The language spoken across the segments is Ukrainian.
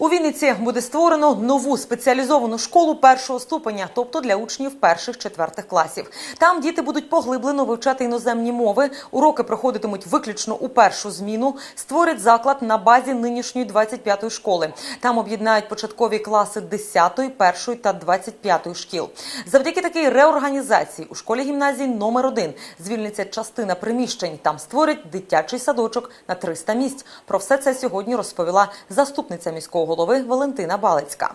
У Вінниці буде створено нову спеціалізовану школу першого ступеня, тобто для учнів перших четвертих класів. Там діти будуть поглиблено вивчати іноземні мови. Уроки проходитимуть виключно у першу зміну. Створять заклад на базі нинішньої 25-ї школи. Там об'єднають початкові класи 10-ї, 1-ї та 25-ї шкіл. Завдяки такій реорганізації у школі гімназії номер 1 звільниться частина приміщень. Там створять дитячий садочок на 300 місць. Про все це сьогодні розповіла заступниця міського голови Валентина Балицька.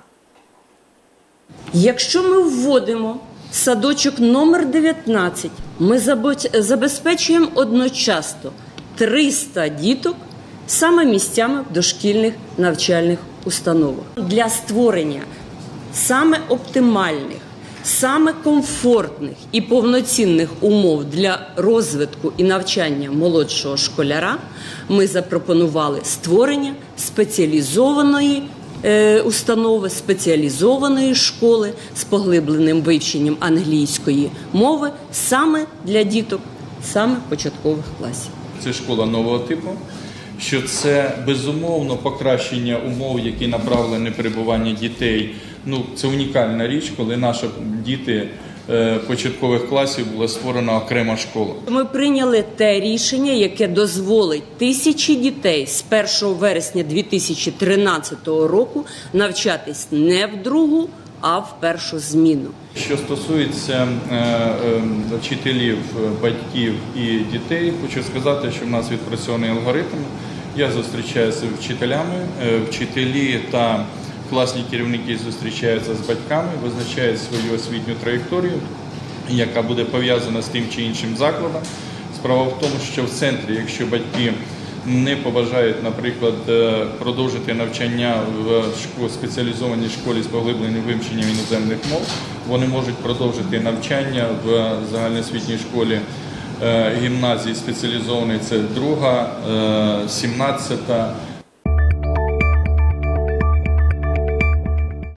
Якщо ми вводимо садочок номер 19, ми забезпечуємо одночасно 300 діток саме місцями в дошкільних навчальних установах. Для створення саме оптимальних, саме комфортних і повноцінних умов для розвитку і навчання молодшого школяра ми запропонували створення спеціалізованої е, установи, спеціалізованої школи з поглибленим вивченням англійської мови саме для діток, саме початкових класів. Це школа нового типу, що це безумовно покращення умов, які направлені на перебування дітей. Ну, це унікальна річ, коли наші діти е, початкових класів була створена окрема школа. Ми прийняли те рішення, яке дозволить тисячі дітей з 1 вересня 2013 року навчатись не в другу, а в першу зміну. Що стосується е, е, вчителів, батьків і дітей, хочу сказати, що в нас відпрацьований алгоритм. Я зустрічаюся з вчителями, е, вчителі та класні керівники зустрічаються з батьками, визначають свою освітню траєкторію, яка буде пов'язана з тим чи іншим закладом. Справа в тому, що в центрі, якщо батьки не побажають, наприклад, е, продовжити навчання в спеціалізованій школі з поглибленим вивченням іноземних мов, вони можуть продовжити навчання в загальноосвітній школі е, гімназії спеціалізованої. Це друга, е, 17